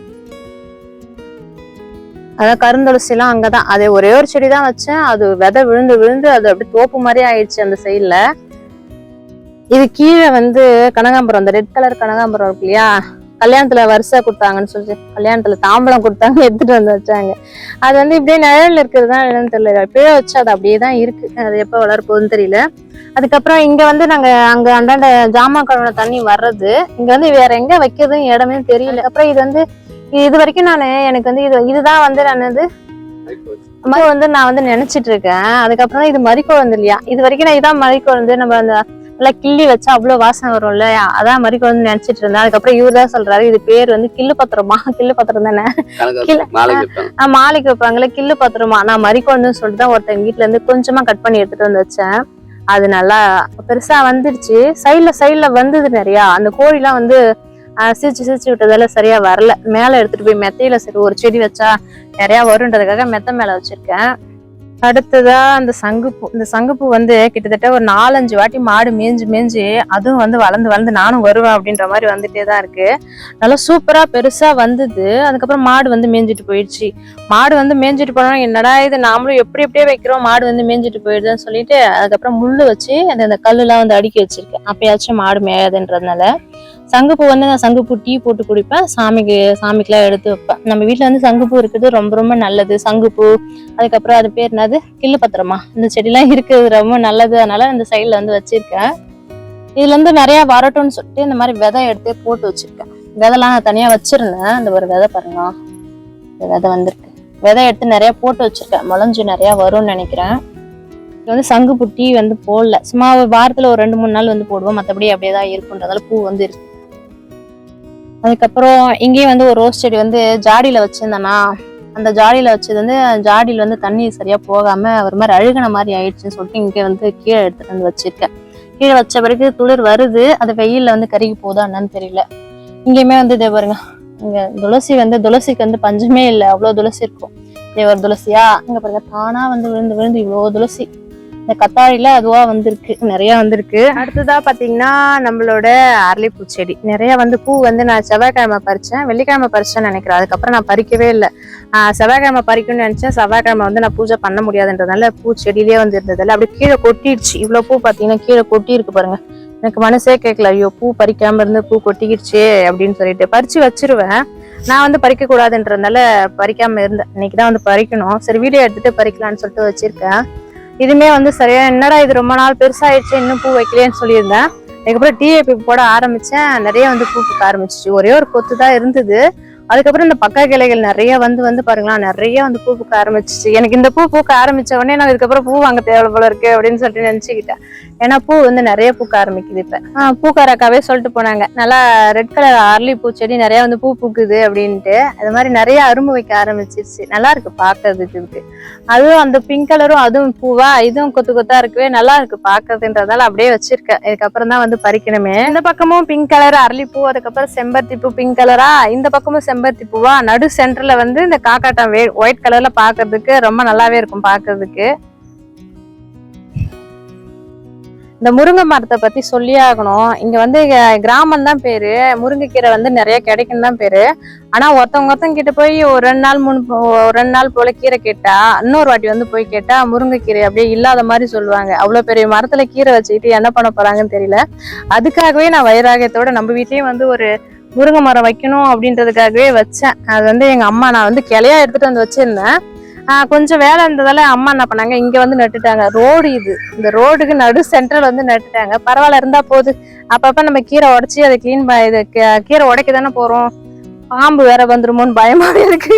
அதான் கருந்துளசிலாம் அங்கதான். அதே ஒரே ஒரு செடி தான் வச்சேன். அது விதை விழுந்து விழுந்து அது அப்படியே தோப்பு மாதிரி ஆயிடுச்சு அந்த சைட்ல இது கீழே வந்து கனகாம்பரம் அந்த ரெட் கலர் கனகாம்பரம் இருக்கு இல்லையா? கல்யாணத்துல வரிசை கொடுத்தாங்கன்னு சொல்லி கல்யாணத்துல தாம்பலம் கொடுத்தாங்க எடுத்துட்டு வந்து வச்சாங்க. அது வந்து இப்படியே நிழல் இருக்கிறது தான் என்னன்னு தெரியல. எப்பயோ வச்சு அது அப்படியே தான் இருக்கு. அது எப்போ வளர்ப்போன்னு தெரியல. அதுக்கப்புறம் இங்க வந்து நாங்க அங்க அந்தாண்ட ஜாமான் கழுவுன தண்ணி வர்றது இங்க வந்து வேற எங்க வைக்கிறதும் இடமே தெரியல. அப்புறம் இது வந்து இது வரைக்கும் நான் எனக்கு வந்து இது இதுதான் வந்து நான் இது அம்மா வந்து நான் வந்து நினைச்சிட்டு இருக்கேன். அதுக்கப்புறம் இது இது மறிக்குழந்து இல்லையா? இது வரைக்கும் நான் இதான் மறிக்குழந்து நம்ம அந்த நல்லா கிள்ளி வச்சா அவ்வளவு வாசனை வரும்ல? அதான் மறிக்குழந்து நினைச்சிட்டு இருந்தேன். அதுக்கப்புறம் இவர் தான் சொல்றாரு இது பேர் வந்து கிள்ளு பத்திரமா? கிள்ளு பத்திரம் தானே? மாலைக்கு வைப்பாங்களே கிள்ளு பத்திரமா? நான் மறிக்குழந்துன்னு சொல்லிட்டு தான் ஒருத்தங்க வீட்ல இருந்து கொஞ்சமா கட் பண்ணி எடுத்துட்டு வந்து வச்சேன். அது நல்லா பெருசா வந்துடுச்சு. சைட்ல சைட்ல வந்தது நிறையா. அந்த கோழிலாம் வந்து சிரிச்சு சிரிச்சு விட்டதால சரியா வரல. மேல எடுத்துட்டு போய் மெத்தையில சரி ஒரு செடி வச்சா நிறைய வருன்றதுக்காக மெத்த மேல வச்சிருக்கேன். அடுத்ததா அந்த சங்குப்பூ இந்த சங்குப்பூ வந்து கிட்டத்தட்ட ஒரு நாலஞ்சு வாட்டி மாடு மேய்ஞ்சு மேய்ஞ்சு அதுவும் வந்து வளர்ந்து வளர்ந்து நானும் வருவேன் அப்படின்ற மாதிரி வந்துட்டே தான் இருக்கு. நல்லா சூப்பரா பெருசா வந்தது. அதுக்கப்புறம் மாடு வந்து மேய்ஞ்சிட்டு போயிடுச்சு. மாடு வந்து மேய்ஞ்சிட்டு போனா என்னடா இது? நாமளும் எப்படி எப்படியே வைக்கிறோம்? மாடு வந்து மேய்ஞ்சிட்டு போயிடுதுன்னு சொல்லிட்டு அதுக்கப்புறம் முள்ளு வச்சு அந்த அந்த கல்லுலாம் வந்து அடுக்கி வச்சிருக்கேன். அப்பயாச்சும் மாடு மேயாதுன்றதுனால. சங்குப்பூ வந்து நான் சங்குப்பூ டீ போட்டு குடிப்பேன். சாமிக்கு சாமிக்கெலாம் எடுத்து வைப்பேன். நம்ம வீட்டில் வந்து சங்குப்பூ இருக்கிறது ரொம்ப ரொம்ப நல்லது. சங்குப்பூ அதுக்கப்புறம் அது பேர் என்னது? கிள்ளு பத்திரமா இந்த செடிலாம் இருக்குது ரொம்ப நல்லது. அதனால இந்த சைடில் வந்து வச்சுருக்கேன். இதுலேருந்து நிறையா வரட்டும்னு சொல்லிட்டு இந்த மாதிரி விதை எடுத்து போட்டு வச்சிருக்கேன். விதைலாம் நான் தனியாக வச்சுருந்தேன். இந்த ஒரு விதை பாருங்க. இந்த விதை வந்திருக்கு. விதை எடுத்து நிறையா போட்டு வச்சுருக்கேன். முளைஞ்சு நிறையா வரும்னு நினைக்கிறேன். இது வந்து சங்கு புட்டி வந்து போடல. சும்மா ஒரு வாரத்தில் ஒரு ரெண்டு மூணு நாள் வந்து போடுவோம். மற்றபடி அப்படியே தான் இருக்குன்றதால பூ வந்து இருக்கு. அதுக்கப்புறம் இங்கேயும் வந்து ஒரு ரோஸ் செடி வந்து ஜாடியில் வச்சிருந்தேனா அந்த ஜாடியில் வச்சது வந்து ஜாடியில் வந்து தண்ணி சரியாக போகாமல் ஒரு மாதிரி அழுகுன மாதிரி ஆயிடுச்சுன்னு சொல்லிட்டு இங்கே வந்து கீழே எடுத்துகிட்டு வந்து வச்சுருக்கேன். கீழே வச்ச பிறகு துளிர் வருது அது வெயிலில் வந்து கருகி போதா என்னன்னு தெரியல. இங்கேயுமே வந்து இதே பாருங்க இங்கே துளசி வந்து துளசிக்கு வந்து பஞ்சமே இல்லை அவ்வளோ துளசி இருக்கும். இதே ஒரு துளசியா? இங்கே பாருங்க தானாக வந்து விழுந்து விழுந்து இவ்வளோ துளசி. இந்த கத்தாழில அதுவா வந்திருக்கு நிறைய வந்திருக்கு. அடுத்ததா பாத்தீங்கன்னா நம்மளோட அரளிப்பூ செடி நிறைய வந்து பூ வந்து நான் செவ்வாய்க்கிழமை பறிச்சேன். வெள்ளிக்கிழமை பறிச்சேன்னு நினைக்கிறேன். அதுக்கப்புறம் நான் பறிக்கவே இல்லை. ஆஹ் செவ்வாய்க்கிழமை பறிக்கணும்னு நினைச்சேன். செவ்வாய்க்கிழமை வந்து நான் பூஜை பண்ண முடியாதுன்றதுனால பூ செடியிலே வந்து இருந்ததுல அப்படியே கீழே கொட்டிடுச்சு. இவ்வளவு பூ பாத்தீங்கன்னா கீழே கொட்டி இருக்கு பாருங்க. எனக்கு மனசே கேட்கல. ஐயோ பூ பறிக்காம இருந்து பூ கொட்டிக்கிடுச்சு அப்படின்னு சொல்லிட்டு. பறிச்சு வச்சிருவேன். நான் வந்து பறிக்க கூடாதுன்றதுனால பறிக்காம இருந்தேன். இன்னைக்கு தான் வந்து பறிக்கணும். சரி வீடியோ எடுத்துட்டு பறிக்கலாம்னு சொல்லிட்டு வச்சிருக்கேன். இதுமே வந்து சரியா என்னடா இது ரொம்ப நாள் பெருசாயிடுச்சு இன்னும் பூ வைக்கலையேன்னு சொல்லியிருந்தேன். அதுக்கப்புறம் டிஏபி போட ஆரம்பிச்சேன். நிறைய வந்து பூ பூக்க ஆரம்பிச்சிச்சு. ஒரே ஒரு கொத்து தான் இருந்தது. அதுக்கப்புறம் இந்த பக்க கிளைகள் நிறைய வந்து வந்து பாருங்களேன் நிறைய வந்து பூ பூக்க ஆரம்பிச்சிச்சு. எனக்கு இந்த பூ பூக்க ஆரம்பிச்ச உடனே நான் இதுக்கப்புறம் பூ வாங்க தேவை போல இருக்கு அப்படின்னு சொல்லிட்டு நினைச்சுக்கிட்டேன். ஏன்னா பூ வந்து நிறைய பூக்க ஆரம்பிக்குது இப்ப. பூக்காரக்காவே சொல்லிட்டு போனாங்க. நல்லா ரெட் கலர் அரளி பூ செடி நிறைய வந்து பூ பூக்குது அப்படின்ட்டு. அது மாதிரி நிறைய அரும்பு வைக்க ஆரம்பிச்சிருச்சு. நல்லா இருக்கு பார்க்கிறதுக்கு இதுக்கு. அதுவும் அந்த பிங்க் கலரும் அதுவும் பூவா இதுவும் கொத்து கொத்தா இருக்கவே நல்லா இருக்கு பாக்குறதுன்றதால அப்படியே வச்சிருக்கேன். இதுக்கப்புறம் தான் வந்து பறிக்கணுமே. இந்த பக்கமும் பிங்க் கலர் அரளிப்பூ அதுக்கப்புறம் செம்பருத்தி பூ பிங்க் கலரா இந்த பக்கமும் செம்பருத்தி பூவா நடு சென்டர்ல வந்து இந்த காக்காட்டம் வே ஒயிட் கலர்ல பாக்குறதுக்கு ரொம்ப நல்லாவே இருக்கும் பாக்குறதுக்கு. இந்த முருங்கை மரத்தை பத்தி சொல்லியே ஆகணும். இங்க வந்து கிராமம் தான் பேரு. முருங்கைக்கீரை வந்து நிறைய கிடைக்கும் தான் பேரு. ஆனா ஒருத்தவங்க ஒருத்தவங்க கிட்ட போய் ஒரு ரெண்டு நாள் மூணு ஒரு ரெண்டு நாள் போல கீரை கேட்டா இன்னொரு வாட்டி வந்து போய் கேட்டா முருங்கைக்கீரை அப்படியே இல்லாத மாதிரி சொல்லுவாங்க. அவ்வளவு பெரிய மரத்துல கீரை வச்சுக்கிட்டு என்ன பண்ண போறாங்கன்னு தெரியல. அதுக்காகவே நான் வைராகியத்தோட நம்ம வீட்லயும் வந்து ஒரு முருங்கை மரம் வைக்கணும் அப்படின்றதுக்காகவே வச்சேன். அது வந்து எங்கள் அம்மா நான் வந்து கிளையா எடுத்துகிட்டு வந்து வச்சுருந்தேன். கொஞ்சம் வேலை இருந்ததால அம்மா என்ன பண்ணாங்க இங்கே வந்து நட்டுட்டாங்க. ரோடு இது. இந்த ரோடுக்கு நடு சென்ட்ரல் வந்து நட்டுட்டாங்க. பரவாயில்ல இருந்தால் போகுது அப்பப்போ நம்ம கீரை உடைச்சி அதை க்ளீன் இது கீரை உடைக்க தானே போகிறோம் பாம்பு வேற வந்துருமோன்னு பயமாக இருக்கு.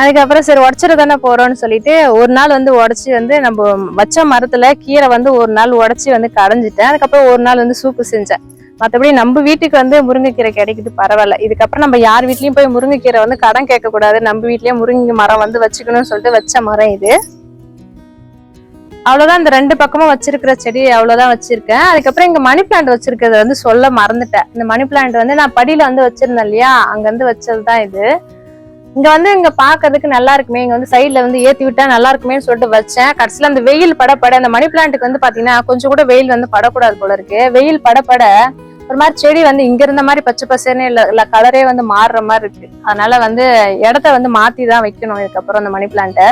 அதுக்கப்புறம் சரி உடச்சிட தானே போகிறோன்னு சொல்லிட்டு ஒரு நாள் வந்து உடச்சி வந்து நம்ம வச்ச மரத்தில் கீரை வந்து ஒரு நாள் உடச்சி வந்து கடைஞ்சிட்டேன். அதுக்கப்புறம் ஒரு நாள் வந்து சூப்பு செஞ்சேன். மற்றபடி நம்ம வீட்டுக்கு வந்து முருங்கைக்கீரை கிடைக்குது பரவாயில்ல. இதுக்கப்புறம் நம்ம யார் வீட்லயும் போய் முருங்கைக்கீரை வந்து கடன் கேட்கக்கூடாது. நம்ம வீட்லயே முருங்கை மரம் வந்து வச்சுக்கணும்னு சொல்லிட்டு வச்ச மரம் இது. அவ்வளவுதான் இந்த ரெண்டு பக்கமும் வச்சிருக்கிற செடி அவ்வளவுதான் வச்சிருக்கேன். அதுக்கப்புறம் இங்க மணி பிளான்ட் வச்சிருக்கிறத வந்து சொல்ல மறந்துட்டேன். இந்த மணி பிளான்ட் வந்து நான் படியில வந்து வச்சிருந்தேன் இல்லையா? அங்கேருந்து வச்சதுதான் இது. இங்க வந்து இங்க பாக்குறதுக்கு நல்லா இருக்குமே. இங்க வந்து சைடில் வந்து ஏத்தி விட்டா நல்லா இருக்குமே சொல்லிட்டு வச்சேன். கடைசியில அந்த வெயில் படப்பட அந்த மணி பிளான்ட்டுக்கு வந்து பாத்தீங்கன்னா கொஞ்சம் கூட வெயில் வந்து படக்கூடாது போல இருக்கு. வெயில் படப்பட ஒரு மாதிரி செடி வந்து இங்க இருந்த மாதிரி பச்சை பசேன்னு இல்ல இல்ல கலரே வந்து மாறுற மாதிரி இருக்கு. அதனால வந்து இடத்த வந்து மாத்தி தான் வைக்கணும். இதுக்கப்புறம் அந்த மணி பிளான்ட்டை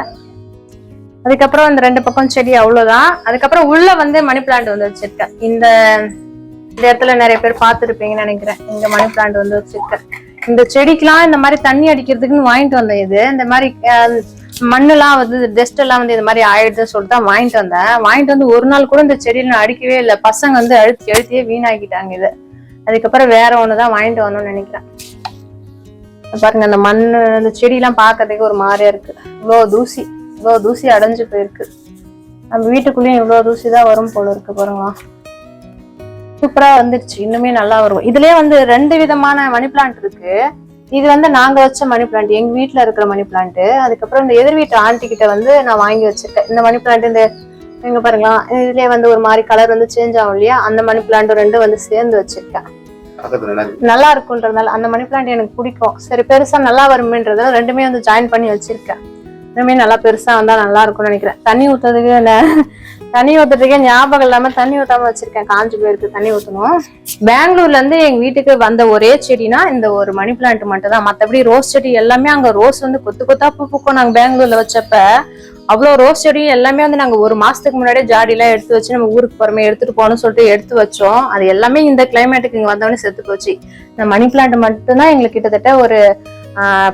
அதுக்கப்புறம் இந்த ரெண்டு பக்கம் செடி அவ்வளவுதான். அதுக்கப்புறம் உள்ள வந்து மணி பிளான்ட் வந்து வச்சிருக்கேன். இந்த இந்த இடத்துல நிறைய பேர் பார்த்துருப்பீங்கன்னு நினைக்கிறேன். இந்த மணி பிளான்ட் வந்து வச்சிருக்கேன். இந்த செடிக்கெல்லாம் இந்த மாதிரி தண்ணி அடிக்கிறதுக்குன்னு வாங்கிட்டு வந்தேன் இது. இந்த மாதிரி மண்ணுலாம் மண்ணெல்லாம் வந்து டஸ்ட் எல்லாம் வந்து இந்த மாதிரி ஆயிடுதுன்னு சொல்லிட்டு தான் வாங்கிட்டு வந்தேன். வாங்கிட்டு வந்து ஒரு நாள் கூட இந்த செடியில நான் அடிக்கவே இல்லை. பசங்க வந்து அழுத்தி அழுத்தியே வீணாக்கிட்டாங்க இது. அதுக்கப்புறம் வேற ஒண்ணுதான் வாங்கிட்டு வரணும்னு நினைக்கிறேன். பாருங்க அந்த மண் அந்த செடியெல்லாம் பார்க்கறதுக்கு ஒரு மாதிரியா இருக்கு. இவ்வளோ தூசி இவ்வளோ தூசி அடைஞ்சு போயிருக்கு. நம்ம வீட்டுக்குள்ளேயும் இவ்வளோ தூசி தான் வரும் போல இருக்கு பாருங்களா. சூப்பரா வந்துருச்சு. இன்னுமே நல்லா வரும். இதுலயே வந்து ரெண்டு விதமான மணி பிளான்ட் இருக்கு. இது வந்து நாங்க வச்ச மணி பிளான்ட் எங்க வீட்டுல இருக்கிற மணி பிளான்ட் அதுக்கப்புறம் இந்த எதிர் வீட்டு ஆண்டி கிட்ட வந்து நான் வாங்கி வச்சிருக்கேன். இந்த மணி பிளான்ட் இந்த எங்க பாருங்களா இதுலயே வந்து ஒரு மாதிரி கலர் வந்து சேஞ்ச் ஆகும் இல்லையா? அந்த மணி பிளான்ட் ரெண்டும் வந்து சேர்ந்து வச்சிருக்கேன். நல்லா இருக்கு. நல்லா இருக்குன்றதுனால அந்த மணி பிளான்ட் எனக்கு பிடிக்கும். சரி பெருசா நல்லா வருமேன்றதால ரெண்டுமே வந்து ஜாயின் பண்ணி வச்சிருக்கேன். ரெண்டுமே நல்லா பெருசா வந்தா நல்லா இருக்கும்னு நினைக்கிறேன். தண்ணி ஊத்துறதுக்கு தண்ணி ஊத்துறதுக்கே ஞாபகம் இல்லாம தண்ணி ஊத்தாம வச்சிருக்கேன். காஞ்சு போயிருக்கு தண்ணி ஊத்தணும். பெங்களூர்ல இருந்து எங்க வீட்டுக்கு வந்த ஒரே செடினா இந்த ஒரு மணி பிளான்ட் மட்டும் தான் மத்தபடி ரோஸ் செடி எல்லாமே அங்க ரோஸ் வந்து கொத்து கொத்தா பூ பூக்கும். நாங்க பெங்களூர்ல வச்சப்ப அவ்வளோ ரோஸ் செடியும் எல்லாமே வந்து நாங்கள் ஒரு மாசத்துக்கு முன்னாடியே ஜாடிலாம் எடுத்து வச்சு நம்ம ஊருக்கு போறோமே எடுத்துட்டு போகணும்னு சொல்லிட்டு எடுத்து வச்சோம். அது எல்லாமே இந்த கிளைமேட்டுக்கு இங்கே வந்தவொடனே செத்து போச்சு. இந்த மணி பிளான்ட் மட்டும்தான் எங்களுக்கு கிட்டத்தட்ட ஒரு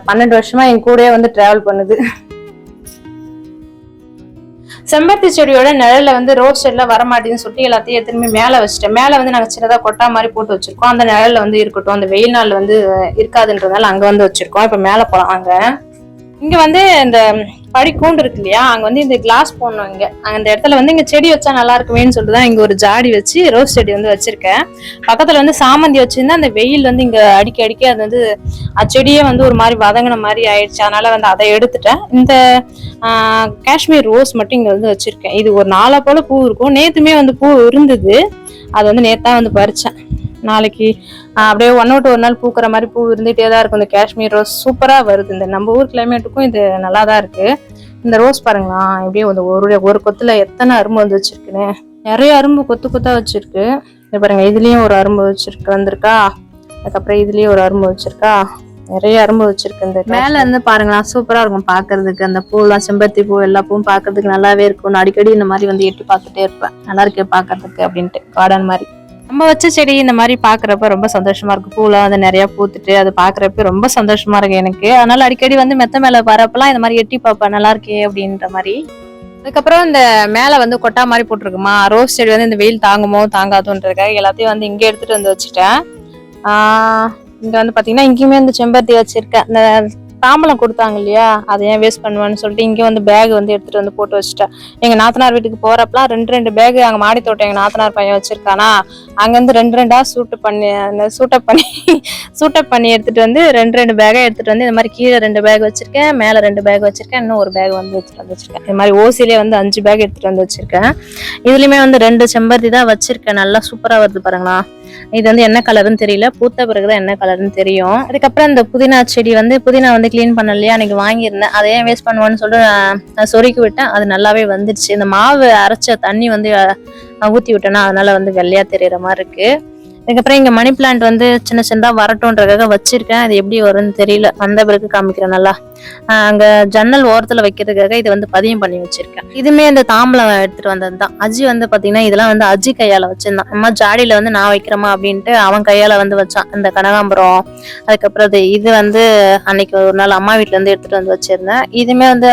பன்னெண்டு வருஷமா எங்க கூடயே வந்து டிராவல் பண்ணுது. செம்பருத்தி செடியோட நிழல்ல வந்து ரோஸ் செடிலாம் வர மாட்டேங்குதுன்னு சொல்லிட்டு எல்லாத்தையும் எடுத்துன்னு போய் வச்சுட்டேன் மேலே வந்து நாங்கள் சின்னதாக கொட்டா மாதிரி போட்டு வச்சிருக்கோம். அந்த நிழல்ல வந்து இருக்கட்டும். அந்த வெயில் நாள் வந்து இருக்காதுன்றதால அங்கே வந்து வச்சிருக்கோம். இப்போ மேலே போகலாம் அங்கே. இங்க வந்து இந்த படி கூண்டு இருக்கு இல்லையா அங்க வந்து இந்த கிளாஸ் போடணும் இங்க. அந்த இடத்துல வந்து இங்க செடி வச்சா நல்லா இருக்குமேன்னு சொல்லிட்டு தான் இங்க ஒரு ஜாடி வச்சு ரோஸ் செடி வந்து வச்சிருக்கேன். பக்கத்துல வந்து சாமந்தி வச்சிருந்தா அந்த வெயில் வந்து இங்க அடிக்க அடிக்க அது வந்து அது செடியே வந்து ஒரு மாதிரி வதங்கின மாதிரி ஆயிடுச்சு. அதனால வந்து அதை எடுத்துட்டேன். இந்த காஷ்மீர் ரோஸ் மட்டும் இங்க வந்து வச்சிருக்கேன். இது ஒரு நாலா போல பூ இருக்கும். நேத்துமே வந்து பூ இருந்தது. அது வந்து நேத்தான் வந்து பறிச்சேன். நாளைக்கு அப்படியே ஒன் அவுட் ஒரு நாள் பூக்கிற மாதிரி பூ இருந்துகிட்டே தான் இருக்கும். இந்த காஷ்மீர் ரோஸ் சூப்பராக வருது. இந்த நம்ம ஊர் கிளைமேட்டுக்கும் இது நல்லா தான் இருக்குது இந்த ரோஸ் பாருங்களா எப்படியே வந்து ஒரு ஒரு கொத்தில் எத்தனை அரும்பு வந்து வச்சுருக்குன்னு. நிறைய அரும்பு கொத்து கொத்தாக வச்சுருக்கு. இது பாருங்கள் இதுலேயும் ஒரு அரும்பு வச்சுருக்கு வந்திருக்கா? அதுக்கப்புறம் இதுலேயும் ஒரு அரும்பு வச்சுருக்கா? நிறைய அரும்பு வச்சிருக்கு இந்த மேல இருந்து பாருங்களா சூப்பரா இருக்கும் பாக்குறதுக்கு அந்த பூலாம் செம்பருத்தி பூ எல்லா பூவும் பாக்குறதுக்கு நல்லாவே இருக்கும். நான் அடிக்கடி இந்த மாதிரி வந்து எட்டி பார்த்துட்டே இருப்பேன். நல்லா இருக்கு பாக்குறதுக்கு அப்படின்ட்டு கார்டன் மாதிரி. நம்ம வச்ச செடி இந்த மாதிரி பாக்குறப்ப ரொம்ப சந்தோஷமா இருக்கு. பூலாம் வந்து நிறைய பூத்துட்டு அது பாக்குறப்ப ரொம்ப சந்தோஷமா இருக்கு எனக்கு. அதனால அடிக்கடி வந்து மெத்த மேல வரப்பெல்லாம் இந்த மாதிரி எட்டி பார்ப்பேன் நல்லா இருக்கே அப்படின்ற மாதிரி. அதுக்கப்புறம் இந்த மேல வந்து கொட்டா மாதிரி போட்டிருக்குமா? ரோஸ் செடி வந்து இந்த வெயில் தாங்குமோ தாங்காதோன்றதுக்காக எல்லாத்தையும் வந்து இங்கே எடுத்துட்டு வந்து வச்சுட்டேன். ஆஹ் இங்க வந்து பாத்தீங்கன்னா இங்கேயுமே வந்து செம்பருத்தி வச்சுருக்கேன். இந்த தாம்பலம் கொடுத்தாங்க இல்லையா? அதை ஏன் வேஸ்ட் பண்ணுவேன்னு சொல்லிட்டு இங்கே வந்து பேக் வந்து எடுத்துகிட்டு வந்து போட்டு வச்சுட்டேன் எங்கள் நாத்தனார் வீட்டுக்கு போகிறப்பலாம் ரெண்டு ரெண்டு பேக் அங்கே மாடி தோட்டம் எங்கள் நாத்தனார் பையன் வச்சுருக்கானா? அங்கேருந்து ரெண்டு ரெண்டாக சூட்டு பண்ணி அந்த சூட்டப் பண்ணி சூட்டப் பண்ணி எடுத்துகிட்டு வந்து ரெண்டு ரெண்டு பேக்கா எடுத்துகிட்டு வந்து இந்த மாதிரி கீழே ரெண்டு பேக் வச்சுருக்கேன் மேலே ரெண்டு பேக் வச்சுருக்கேன் இன்னும் ஒரு பேக் வந்து வச்சுட்டு வந்து வச்சுருக்கேன். இது மாதிரி ஓசிலே வந்து அஞ்சு பேக் எடுத்துகிட்டு வந்து வச்சுருக்கேன். இதுலேயுமே வந்து ரெண்டு செம்பருத்தி தான் வச்சுருக்கேன். நல்லா சூப்பராக வருது பாருங்களா. இது வந்து என்ன கலருன்னு தெரியல. பூத்த பிறகுதான் என்ன கலர்னு தெரியும். அதுக்கப்புறம் இந்த புதினா செடி வந்து புதினா வந்து க்ளீன் பண்ண இல்லையா அன்னைக்கு வாங்கியிருந்தேன். அதை ஏன் வேஸ்ட் பண்ணுவேன்னு சொல்லிட்டு நான் சொருக்கி விட்டேன். அது நல்லாவே வந்துடுச்சு இந்த மாவு அரைச்ச தண்ணி வந்து ஊற்றி விட்டேன்னா அதனால வந்து வெள்ளையாக தெரியற மாதிரி இருக்குது அதுக்கப்புறம் இங்க மணி பிளான்ட் வந்து சின்ன சின்னதா வரட்டும்ன்றதுக்காக வச்சிருக்கேன். அது எப்படி வரும்னு தெரியல. வந்த பிறகு காமிக்கிறேன் நல்லா. அங்க ஜன்னல் ஓரத்துல வைக்கிறதுக்காக இது வந்து பதியம் பண்ணி வச்சிருக்கேன். இதுமே இந்த தாம்பலம் எடுத்துட்டு வந்தது தான். அஜி வந்து பாத்தீங்கன்னா இதெல்லாம் வந்து அஜி கையால வச்சிருந்தான். அம்மா ஜாடியில வந்து நான் வைக்கிறேமா அப்படின்ட்டு அவன் கையால வந்து வச்சான். இந்த கனகாம்பரம் அதுக்கப்புறம் இது இது வந்து அன்னைக்கு ஒரு நாள் அம்மா வீட்டிலேருந்து இருந்து எடுத்துட்டு வந்து வச்சிருந்தேன். இதுமே வந்து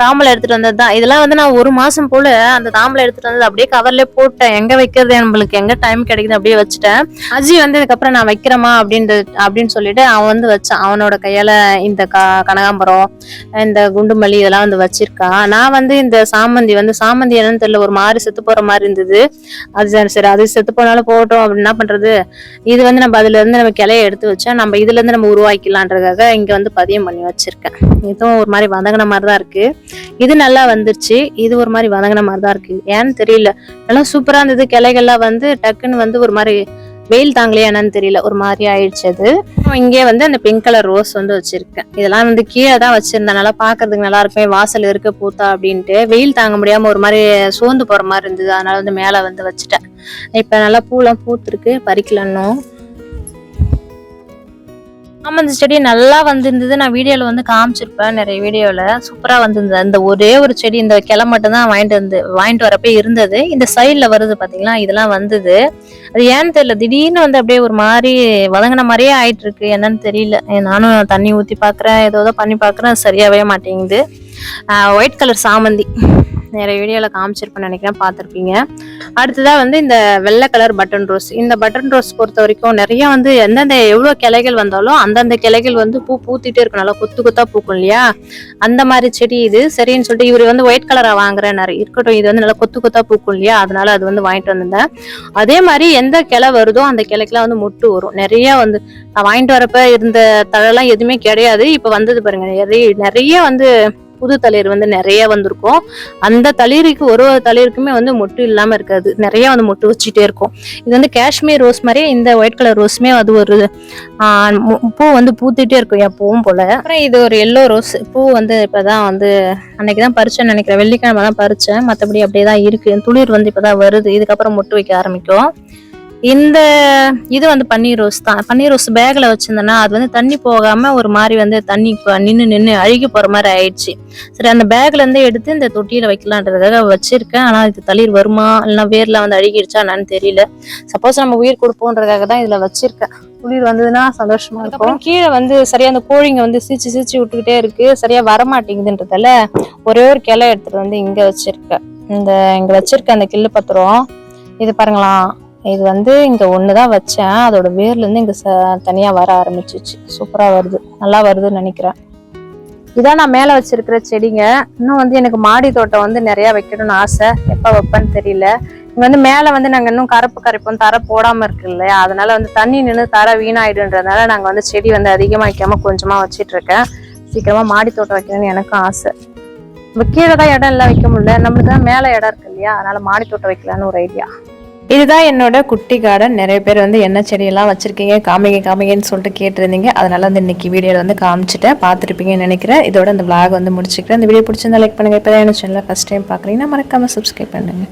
தாம்பலம் எடுத்துட்டு வந்தது தான். இதெல்லாம் வந்து நான் ஒரு மாசம் போல அந்த தாம்பளை எடுத்துட்டு வந்தது அப்படியே கவர்ல போட்டேன். எங்க வைக்கிறது நம்மளுக்கு எங்க டைம் கிடைக்குது அப்படியே வச்சுட்டேன். அஜி வந்து இதுக்கப்புறம் நான் வைக்கிறேமா அப்படின்ட்டு அப்படின்னு சொல்லிட்டு அவன் வந்து வச்சான். அவனோட கையால இந்த கனகாம்பரம் இந்த குண்டுமல்லி இதெல்லாம் வந்து வச்சிருக்கான். நான் வந்து இந்த சாமந்தி வந்து சாமந்தி என்னன்னு தெரியல ஒரு மாதிரி செத்து போற மாதிரி இருந்தது. அது சரி சரி அது செத்து போனாலும் போட்டோம் அப்படின்னு என்ன பண்றது? இது வந்து நம்ம அதுல இருந்து நம்ம கிளைய எடுத்து வச்சா நம்ம இதுல இருந்து நம்ம உருவாக்கிக்கலான்றதுக்காக இங்க வந்து பதியம் பண்ணி வச்சிருக்கேன். இதுவும் ஒரு மாதிரி வதங்கின மாதிரி தான் இருக்கு. இது நல்லா வந்துருச்சு. இது ஒரு மாதிரி வதங்கின மாதிரி தான் இருக்கு. ஏன்னு தெரியல. நல்லா சூப்பரா இருந்தது. கிளைகள்லாம் வந்து டக்குன்னு வந்து ஒரு மாதிரி வெயில் தாங்கலையா என்னன்னு தெரியல. ஒரு மாதிரி ஆயிடுச்சு அது. இங்கே வந்து அந்த பிங்க் கலர் ரோஸ் வந்து வச்சிருக்கேன். இதெல்லாம் வந்து கீழே தான் வச்சிருந்தேன். நல்லா பாக்குறதுக்கு நல்லா இருக்கும். வாசல் இருக்க பூத்தா அப்படின்ட்டு. வெயில் தாங்க முடியாம ஒரு மாதிரி சோர்ந்து போற மாதிரி இருந்தது. அதனால வந்து மேல வந்து வச்சுட்டேன். இப்ப நல்லா பூலாம் பூத்துருக்கு. பறிக்கலன்னும் ஆமாம் இந்த செடி நல்லா வந்திருந்தது. நான் வீடியோவில் வந்து காமிச்சிருப்பேன் நிறைய வீடியோவில் சூப்பராக வந்திருந்தது. அந்த ஒரே ஒரு செடி இந்த கிளை மட்டும்தான் வாங்கிட்டு வந்து வாங்கிட்டு வரப்பே இருந்தது. இந்த சைடில் வருது பார்த்தீங்களா இதெல்லாம் வந்தது. அது ஏன்னு தெரியல. திடீர்னு வந்து அப்படியே ஒரு மாதிரி வதங்கின மாதிரியே ஆயிட்டு இருக்கு என்னன்னு தெரியல. நானும் தண்ணி ஊற்றி பார்க்குறேன் ஏதோ ஏதோ பண்ணி பார்க்குறேன் சரியாகவே மாட்டேங்குது. ஒயிட் கலர் சாமந்தி. நிறைய வீடியோவில் காமிச்சிருப்பேன் நினைக்கிறேன் பார்த்துருப்பீங்க. அடுத்ததாக வந்து இந்த வெள்ளை கலர் பட்டன் ரோஸ் இந்த பட்டன் ரோஸ் பொறுத்த வரைக்கும் நிறைய வந்து எந்தெந்த எவ்வளோ கிளைகள் வந்தாலும் அந்தந்த கிளைகள் வந்து பூ பூத்திட்டே இருக்கும். நல்லா கொத்து கொத்தா பூக்கும் இல்லையா? அந்த மாதிரி செடி இது. சரின்னு சொல்லிட்டு இவர் வந்து ஒயிட் கலராக வாங்குறேன் நிறைய இருக்கட்டும் இது வந்து நல்லா கொத்து கொத்தா பூக்கும் இல்லையா? அதனால அது வந்து வாங்கிட்டு வந்திருந்தேன். அதே மாதிரி எந்த கிளை வருதோ அந்த கிளைக்கெல்லாம் வந்து முட்டு வரும். நிறைய வந்து நான் வாங்கிட்டு வரப்ப இருந்த தழைலாம் எதுவுமே கிடையாது. இப்போ வந்தது பாருங்க. நிறைய நிறைய வந்து புது தளிர் வந்து நிறைய வந்திருக்கும். அந்த தளிருக்கு ஒரு ஒரு தளிருக்குமே வந்து மொட்டு இல்லாமல் இருக்காது. நிறைய வந்து மொட்டு வச்சுட்டே இருக்கும். இது வந்து காஷ்மீர் ரோஸ் மாதிரியே இந்த ஒயிட் கலர் ரோஸுமே அது ஒரு பூ வந்து பூத்துட்டே இருக்கும் எப்பவும் போல. அப்புறம் இது ஒரு எல்லோ ரோஸ். பூ வந்து இப்போதான் வந்து அன்னைக்கு தான் பறிச்சேன்னு நினைக்கிறேன். வெள்ளிக்கிழமை தான் பறிச்சேன். மற்றபடி அப்படியே தான் இருக்கு. துளிர் வந்து இப்போதான் வருது. இதுக்கப்புறம் மொட்டு வைக்க ஆரம்பிக்கும். இந்த இது வந்து பன்னீர் ரோஸ் தான். பன்னீர் ரோஸ் பேக்ல வச்சிருந்தேன்னா அது வந்து தண்ணி போகாம ஒரு மாதிரி வந்து தண்ணி நின்று நின்று அழுகி போற மாதிரி ஆயிடுச்சு. சரி அந்த பேக்ல இருந்து எடுத்து இந்த தொட்டியில வைக்கலான்றதுக்காக வச்சிருக்கேன். ஆனா இது தளிர் வருமா? இல்லைன்னா வேர்ல வந்து அழுகிடுச்சா என்னன்னு தெரியல. சப்போஸ் நம்ம உயிர் கொடுப்போன்றதுக்காக தான் இதுல வச்சிருக்கேன். குளிர் வந்ததுன்னா சந்தோஷமா இருக்கும். கீழே வந்து சரியா அந்த கோழிங்க வந்து சீச்சு சீச்சு விட்டுக்கிட்டே இருக்கு. சரியா வரமாட்டேங்குதுன்றதால ஒரே ஒரு கிளை எடுத்துட்டு வந்து இங்க வச்சிருக்க இந்த இங்க வச்சிருக்க அந்த கிள்ளு பத்திரம். இது பாருங்களா இது வந்து இங்க ஒண்ணுதான் வச்சேன். அதோட வேர்ல இருந்து இங்க ச- தனியா வர ஆரம்பிச்சிச்சு. சூப்பரா வருது. நல்லா வருதுன்னு நினைக்கிறேன். இதான் நான் மேல வச்சிருக்கிற செடிங்க. இன்னும் வந்து எனக்கு மாடி தோட்டம் வந்து நிறைய வைக்கணும்னு ஆசை. எப்ப வைப்பேன்னு தெரியல. இங்க வந்து மேல வந்து நாங்க இன்னும் கரப்பு கரைப்போம் தர போடாம இருக்கு இல்லையா? அதனால வந்து தண்ணி நின்று தர வீணாயிடுன்றதுனால நாங்க வந்து செடி வந்து அதிகமா வைக்காம கொஞ்சமா வச்சிட்டு இருக்கேன். சீக்கிரமா மாடி தோட்டம் வைக்கணும்னு எனக்கும் ஆசை. நம்ம கீழே தான் இடம் எல்லாம் வைக்க முடியல. நம்மளுக்கு தான் மேல இடம் இருக்கு இல்லையா? அதனால மாடி தோட்டம் வைக்கலான்னு ஒரு ஐடியா இதுதான் என்னோட குட்டி கார்டன் நிறைய பேர் வந்து என்ன செடியெல்லாம் வச்சிருக்கீங்க காமிங்க காமிங்கன்னு சொல்லிட்டு கேட்டிருந்தீங்க. அதனால வந்து இன்னைக்கு வீடியோவில் வந்து காமிச்சிட்டேன். பார்த்துருப்பீங்கன்னு நினைக்கிறேன். இதோட அந்த விளாக் வந்து முடிச்சுக்கிறேன். இந்த வீடியோ பிடிச்சிருந்தா லைக் பண்ணுங்க. இப்போ தான் என்ன சேனலில் ஃபஸ்ட் டைம் பார்க்குறீங்கன்னா மறக்காம சப்ஸ்கிரைப் பண்ணுங்க.